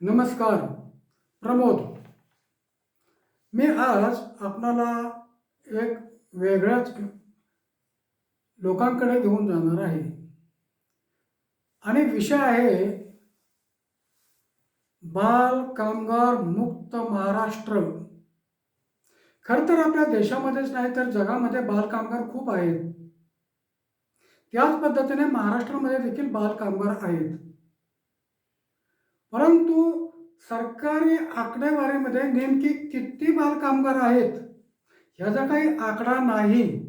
नमस्कार प्रमोद. मी आज आपणाला एक वेगळ्याच लोकांकडे घेऊन जाणार आहे. आणि विषय आहे बाल कामगार मुक्त महाराष्ट्र. खरं तर आपल्या देशामध्येच नाही तर जगामध्ये बाल कामगार खूप आहेत. त्याच पद्धतीने महाराष्ट्रामध्ये देखील बाल कामगार आहेत. परंतु सरकारी आकडेवारीमध्ये नेमकी किती बालकामगार आहेत? ह्याचा काही आकडा नाही.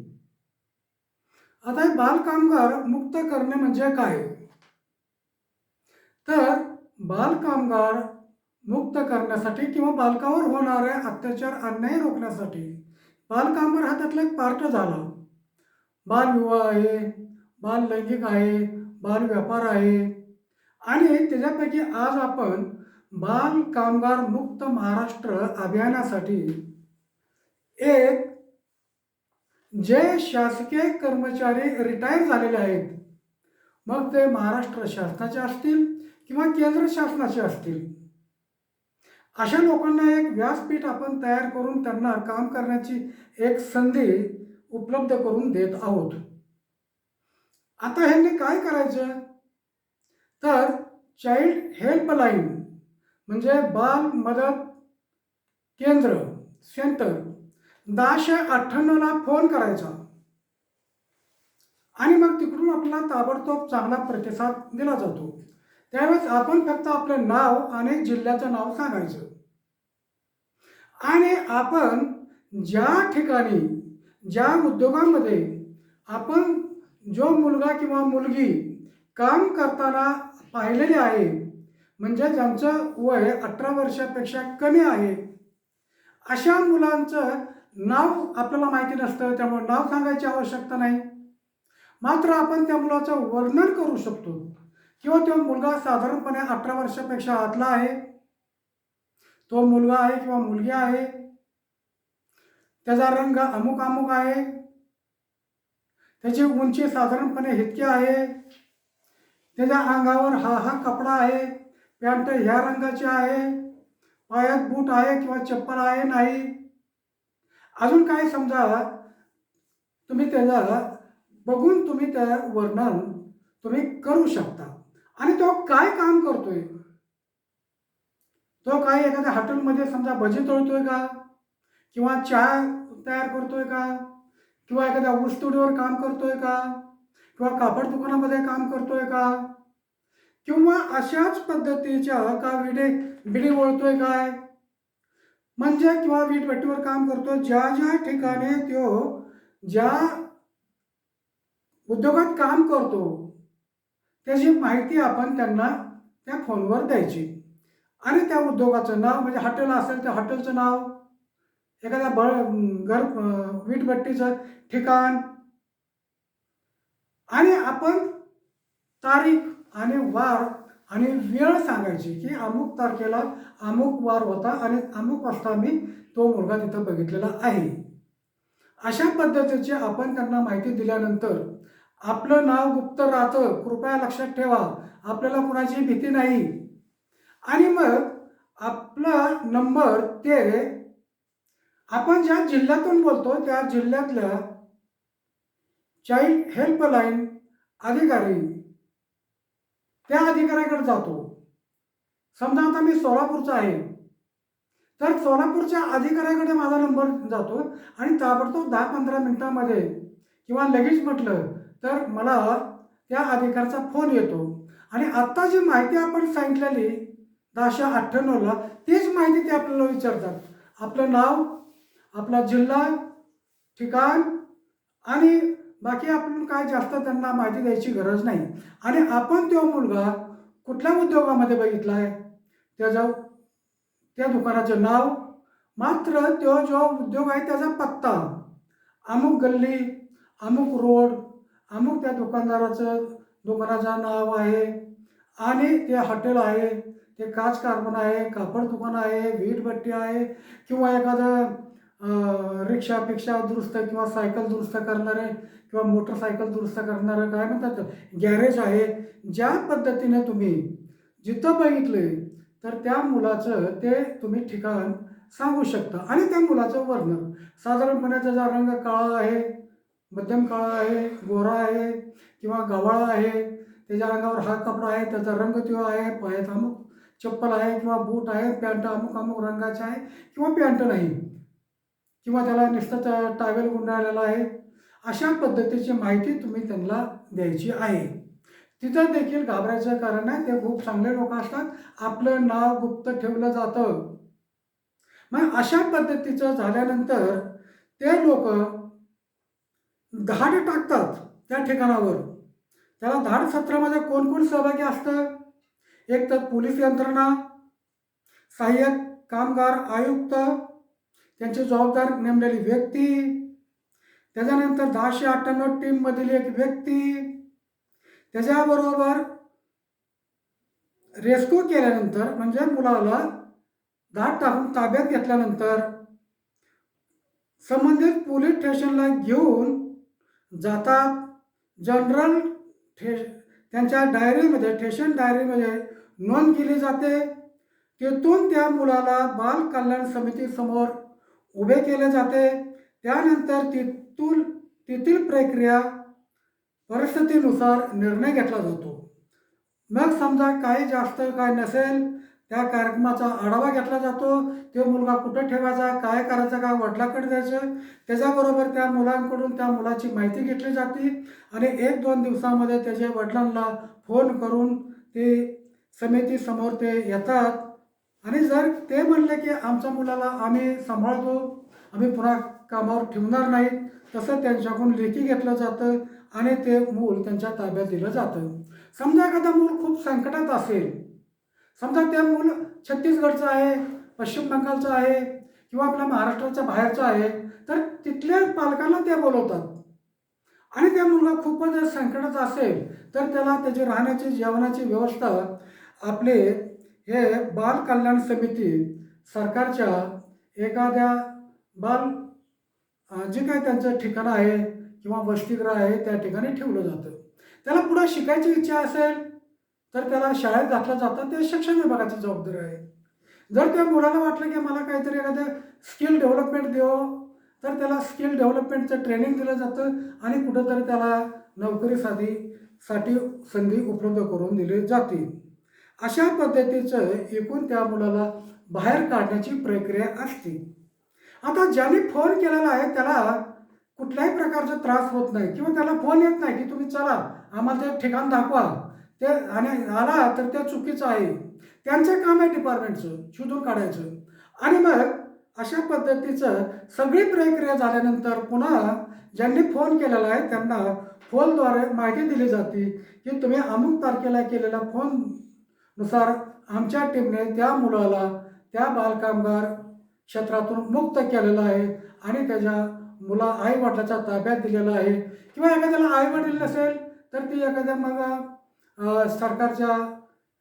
आता हे मुक्त करणे म्हणजे काय? तर बालकामगार मुक्त करण्यासाठी किंवा बालकावर होणारे अत्याचार अन्याय रोखण्यासाठी बालकामगार हा त्यातला एक पार्ट झाला. बालविवाह आहे बाल लैंगिक आहे बाल व्यापार आहे आणि त्याच्यापैकी आज आपण बाल कामगार मुक्त महाराष्ट्र अभियानासाठी एक जे शासकीय कर्मचारी रिटायर झालेले आहेत मग ते महाराष्ट्र शासनाचे असतील किंवा केंद्र शासनाचे असतील? अशा लोकांना एक व्यासपीठ आपण तयार करून त्यांना काम करण्याची एक संधी उपलब्ध करून देत आहोत. आता ह्यांनी काय करायचं? तर चाइल्ड हेल्पलाईन म्हणजे बाल मदत केंद्र सेंटर दहाशे अठ्ठ्याण्णवला फोन करायचा. आणि मग तिकडून आपला ताबडतोब चांगला प्रतिसाद दिला जातो. त्यावेळेस आपण फक्त आपलं नाव आणि जिल्ह्याचं नाव सांगायचं. आणि आपण ज्या ठिकाणी ज्या उद्योगामध्ये आपण जो मुलगा किंवा मुलगी काम करताना पाहिलेले आहे. म्हणजे ज्यांचं वय अठरा वर्षापेक्षा कमी आहे. अशा मुलांचं नाव आपल्याला माहिती नसतं त्यामुळे नाव सांगायची आवश्यकता नाही. मात्र आपण त्या मुलाचं वर्णन करू शकतो. किंवा तो मुलगा साधारणपणे अठरा वर्षापेक्षा आतला आहे. तो मुलगा आहे किंवा मुलगी आहे. त्याचा रंग अमुक अमुक आहे. त्याची उंची साधारणपणे इतकी आहे. त्याच्या अंगावर हा हा कपडा आहे पॅन्ट ह्या रंगाची आहे पायात बूट आहे किंवा चप्पल आहे नाही. अजून काय समजा तुम्ही त्याला बघून तुम्ही त्या वर्णन तुम्ही करू शकता. आणि तो काय काम करतोय? तो काय एखाद्या हॉटेलमध्ये समजा भजी तळतोय का? किंवा चहा तयार करतोय का? किंवा एखाद्या ऊसतोडीवर काम करतोय का? किंवा कापड दुकानामध्ये काम करतोय का? किंवा अशाच पद्धतीच्या का विडे बिडी वळतोय काय? म्हणजे किंवा वीटभट्टीवर काम करतो ज्या ज्या ठिकाणी तो ज्या उद्योगात काम करतो त्याची माहिती आपण त्यांना त्या फोनवर द्यायची. आणि त्या उद्योगाचं नाव म्हणजे हॉटेल असेल तर हॉटेलचं नाव एखाद्या बळ घर वीटभट्टीचं ठिकाण. आणि आपण तारीख आणि वार आणि वेळ सांगायची की अमुक तारखेला अमुक वार होता आणि अमुक वाजता मी तो मुलगा तिथं बघितलेला आहे. अशा पद्धतीची आपण त्यांना माहिती दिल्यानंतर आपलं नाव गुप्त राहतं कृपया लक्षात ठेवा. आपल्याला कुणाची भीती नाही. आणि मग आपला नंबर ते आपण ज्या जिल्ह्यातून बोलतो त्या जिल्ह्यातल्या चाइल्ड हेल्पलाईन अधिकारी त्या अधिकाऱ्याकडे जातो. समजा आता मी सोलापूरचा आहे. तर सोलापूरच्या अधिकाऱ्याकडे माझा नंबर जातो आणि ताबडतोब दहा पंधरा मिनटामध्ये किंवा लगेच म्हटलं तर मला त्या अधिकाऱ्याचा फोन येतो. आणि आत्ता जी माहिती आपण सांगितलेली दहाशे अठ्ठ्याण्णवला तीच माहिती ते आपल्याला विचारतात. आपलं नाव आपला जिल्हा ठिकाण आणि बाकी आपण काय जास्त त्यांना माहिती द्यायची गरज नाही. आणि आपण तो मुलगा कुठल्या उद्योगामध्ये बघितला आहे त्याचा त्या दुकानाचं नाव मात्र तो जो उद्योग आहे त्याचा पत्ता अमुक गल्ली अमुक रोड अमुक त्या दुकानदाराचं दुकानाचं नाव आहे आणि ते हॉटेल आहे ते काच कार्बन आहे कापड दुकान आहे वीटभट्टी आहे किंवा एखादं रिक्षापेक्षा दुरुस्त किंवा सायकल दुरुस्त करणारे किंवा मोटरसायकल दुरुस्त करणारं काय म्हणतात? गॅरेज आहे. ज्या पद्धतीने तुम्ही जिथं बघितले तर त्या मुलाचं ते तुम्ही ठिकाण सांगू शकता. आणि त्या मुलाचं वर्णन साधारणपणे त्याचा रंग काळा आहे मध्यम काळा आहे गोरा आहे किंवा गवाळा आहे. त्याच्या अंगावर हा कपडा आहे त्याचा रंग तो आहे पायात अमुक चप्पल आहे किंवा बूट आहे पॅन्ट अमुक अमुक रंगाचे आहे किंवा पॅन्ट नाही. किंवा त्याला नुसतं टावेल गुंडाळलेला आहे अशा पद्धतीची माहिती तुम्ही त्यांना द्यायची आहे. तिथं देखील घाबरायचं कारण नाही ते खूप चांगले लोक असतात आपलं नाव गुप्त ठेवलं जातं. मग अशा पद्धतीचं झाल्यानंतर ते लोक धाड टाकतात त्या ठिकाणावर. त्याला धाड सत्रामध्ये कोण कोण सहभागी असतं? एक तर पोलीस यंत्रणा सहाय्यक कामगार आयुक्त त्यांची जबाबदार नेमलेली व्यक्ती. त्याच्यानंतर दहाशे अठ्ठ्याण्णव टीममधील एक व्यक्ती. त्याच्याबरोबर रेस्क्यू केल्यानंतर म्हणजे मुलाला दाट टाकून ताब्यात घेतल्यानंतर संबंधित पोलीस स्टेशनला घेऊन जातात जनरल ठे त्यांच्या डायरीमध्ये स्टेशन डायरीमध्ये नोंद केली जाते. तेथून त्या मुलाला बाल कल्याण समितीसमोर उभे केले जाते. त्यानंतर तिथून तेथील प्रक्रिया परिस्थितीनुसार निर्णय घेतला जातो. मग समजा काही जास्त काय नसेल त्या कार्यक्रमाचा आढावा घेतला जातो. तो मुलगा कुठं ठेवायचा काय करायचं काय वडिलाकडे द्यायचं त्याच्याबरोबर त्या मुलांकडून त्या मुलाची माहिती घेतली जाते आणि एक दोन दिवसामध्ये त्याच्या वडिलांना फोन करून ते समितीसमोर ते येतात. आणि जर ते म्हणले की आमच्या मुलाला आम्ही सांभाळतो आम्ही पुन्हा कामावर ठेवणार नाहीत तसं त्यांच्याकडून लेखी घेतलं जातं आणि ते मूल त्यांच्या ताब्यात दिलं जातं. समजा एखादा मूल खूप संकटात असेल समजा ते मूल छत्तीसगडचं आहे पश्चिम बंगालचं आहे किंवा आपल्या महाराष्ट्राच्या बाहेरचं आहे तर तिथल्या पालकांना ते बोलवतात. आणि त्या मुलगा खूपच जर संकटात असेल तर त्याला त्याची राहण्याची जेवणाची व्यवस्था आपले हे बाल कल्याण समिती सरकारच्या एखाद्या बाल जे काय त्यांचं ठिकाण आहे किंवा वसतिगृह आहे त्या ठिकाणी ठेवलं जातं. त्याला पुढं शिकायची इच्छा असेल तर त्याला शाळेत घातलं जातं ते शिक्षण विभागाची जबाबदारी आहे. जर त्या मुलाला वाटलं की मला काहीतरी एखादं स्किल डेव्हलपमेंट देव तर त्याला स्किल डेव्हलपमेंटचं ट्रेनिंग दिलं जातं आणि कुठंतरी त्याला नोकरीसाठी साठी संधी उपलब्ध करून दिली जाते. अशा पद्धतीचं एकूण त्या मुलाला बाहेर काढण्याची प्रक्रिया असते. आता ज्याने फोन केलेला आहे त्याला कुठल्याही प्रकारचा त्रास होत नाही किंवा त्याला फोन येत नाही की तुम्ही चला आम्हाला ते ठिकाण दाखवा. ते आणि आला तर ते चुकीचं आहे. त्यांचं काम आहे डिपार्टमेंटचं शोधून काढायचं. आणि मग अशा पद्धतीचं सगळी प्रक्रिया झाल्यानंतर पुन्हा ज्यांनी फोन केलेला आहे त्यांना फोनद्वारे माहिती दिली जाते की तुम्ही अमुक तारखेला केलेला फोन नुसार आमच्या टीमने त्या मुलाला त्या बालकामगार क्षेत्रातून मुक्त केलेलं आहे आणि त्याच्या मुला आईवडिलाच्या ताब्यात दिलेला आहे. किंवा एखाद्याला आईवडील नसेल तर ती एखाद्या मग सरकारच्या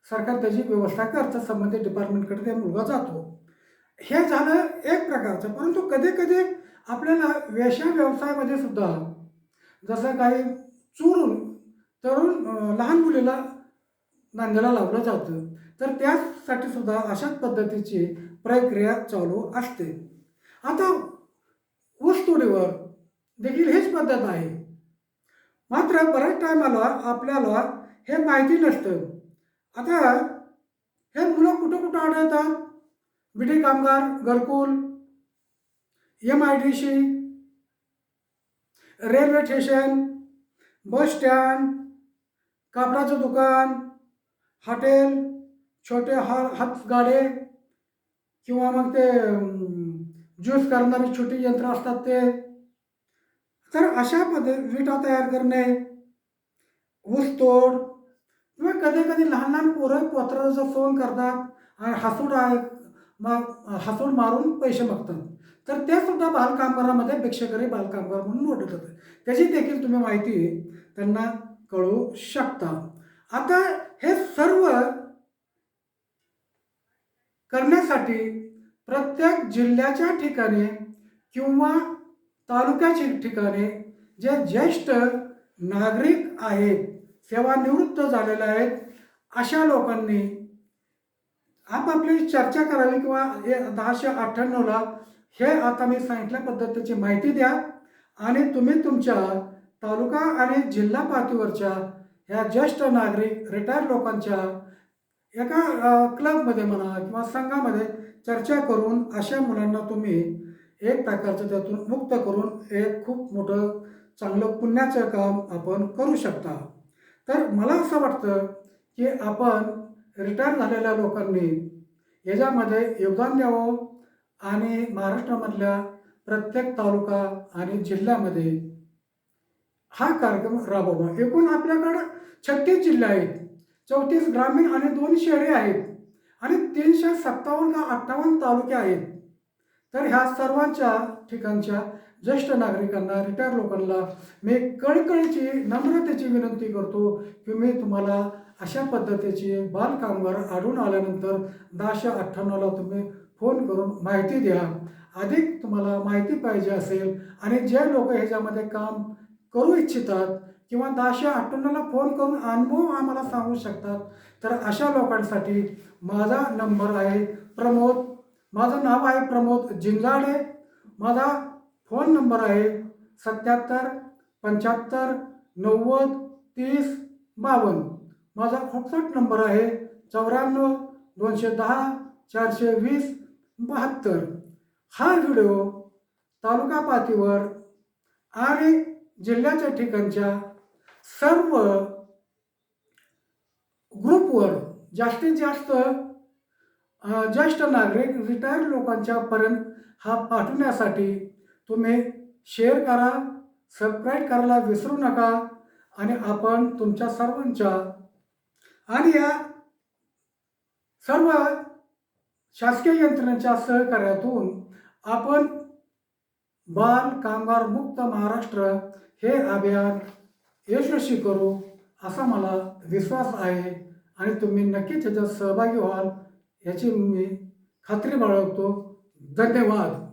सरकार त्याची व्यवस्था करतं संबंधित डिपार्टमेंटकडे ते मुलगा जातो. हे झालं एक प्रकारचं. परंतु कधी कधी आपल्याला वेशा व्यवसायामध्ये सुद्धा जसं काही चोरून तरुण लहान मुलीला नांद्याला लावलं जातं. तर त्यासाठी सुद्धा अशाच पद्धतीची प्रक्रिया चालू असते. आता ऊसतोडीवर देखील हेच पद्धत आहे. मात्र बऱ्याच टायमाला आपल्याला हे माहिती नसतं. आता हे मुलं कुठं कुठं आढळतात? बिडी कामगार घरकुल M I D C railway station bus stand कापडाचं दुकान हॉटेल छोटे हा हातगाडे किंवा मग ते ज्यूस करणारी छोटी यंत्र असतात ते. तर अशा पद्धती विटा तयार करणे ऊसतोड किंवा कधी कधी लहान लहान पोरं पत्राचा फोन करतात आणि हसूड आहे मग हसूड मारून पैसे मागतात. तर ते सुद्धा बालकामगारामध्ये भिक्षकरी बालकामगार म्हणून ओळखलं जातं त्याची देखील तुम्ही माहिती त्यांना कळू शकता. आता हे सर्व करण्यासाठी प्रत्येक जिल्ह्याच्या ठिकाणी किंवा तालुक्याच्या ठिकाणी जे ज्येष्ठ नागरिक आहेत सेवानिवृत्त झालेले आहेत अशा लोकांनी आपापली चर्चा करावी किंवा हे दहाशे अठ्ठ्याण्णवला हे आता मी सांगितल्या पद्धतीची माहिती द्या आणि तुम्ही तुमच्या तालुका आणि जिल्हा पातळीवरच्या ह्या ज्येष्ठ नागरिक रिटायर लोकांच्या एका क्लबमध्ये म्हणा किंवा संघामध्ये चर्चा करून अशा मुलांना तुम्ही एक प्रकारचं त्यातून मुक्त करून एक खूप मोठं चांगलं पुण्याचं काम आपण करू शकता. तर मला असं वाटतं की आपण रिटायर झालेल्या लोकांनी याच्यामध्ये योगदान द्यावं आणि महाराष्ट्रामधल्या प्रत्येक तालुका आणि जिल्ह्यामध्ये हा कार्यक्रम राबवला. एकूण आपल्याकडं छत्तीस जिल्हे आहेत. चौतीस ग्रामीण आणि दोन शहरे आहेत. आणि तीनशे सत्तावन्न का अठ्ठावन्न तालुके आहेत. तर ह्या सर्वांच्या ठिकाणच्या ज्येष्ठ नागरिकांना रिटायर लोकांना मी कळकळीची नम्रतेची विनंती करतो की मी तुम्हाला अशा पद्धतीची बालकामगार आढळून आल्यानंतर दहाशे अठ्ठ्याण्णवला तुम्ही फोन करून माहिती द्या. अधिक तुम्हाला माहिती पाहिजे असेल आणि जे लोक ह्याच्यामध्ये काम करू इच्छितात किंवा दहाशे अठ्ठ्याण्णवला फोन करून अनुभव आम्हाला सांगू शकतात. तर अशा लोकांसाठी माझा नंबर आहे प्रमोद. माझं नाव आहे प्रमोद जिंजाडे. माझा फोन नंबर आहे सत्याहत्तर पंच्याहत्तर नव्वद तीस बावन्न. माझा व्हॉट्सअप नंबर आहे चौऱ्याण्णव दोनशे दहा चारशे वीस बहात्तर. हा व्हिडिओ तालुका पातळीवर आणि जिल्ह्याच्या ठिकाणच्या सर्व ग्रुपवर जास्तीत जास्त ज्येष्ठ नागरिक रिटायर्ड लोकांच्या पर्यंत हा पाठवण्यासाठी तुम्ही शेअर करा सबस्क्राईब करायला विसरू नका आणि आपण तुमच्या सर्वांच्या आणि या सर्व शासकीय यंत्रणेच्या सहकार्यातून आपण बाल कामगार मुक्त महाराष्ट्र हे अभियान यशस्वी करू असा मला विश्वास आहे आणि तुम्ही नक्कीच त्याच्यात सहभागी व्हाल याची मी खात्री बाळगतो. धन्यवाद.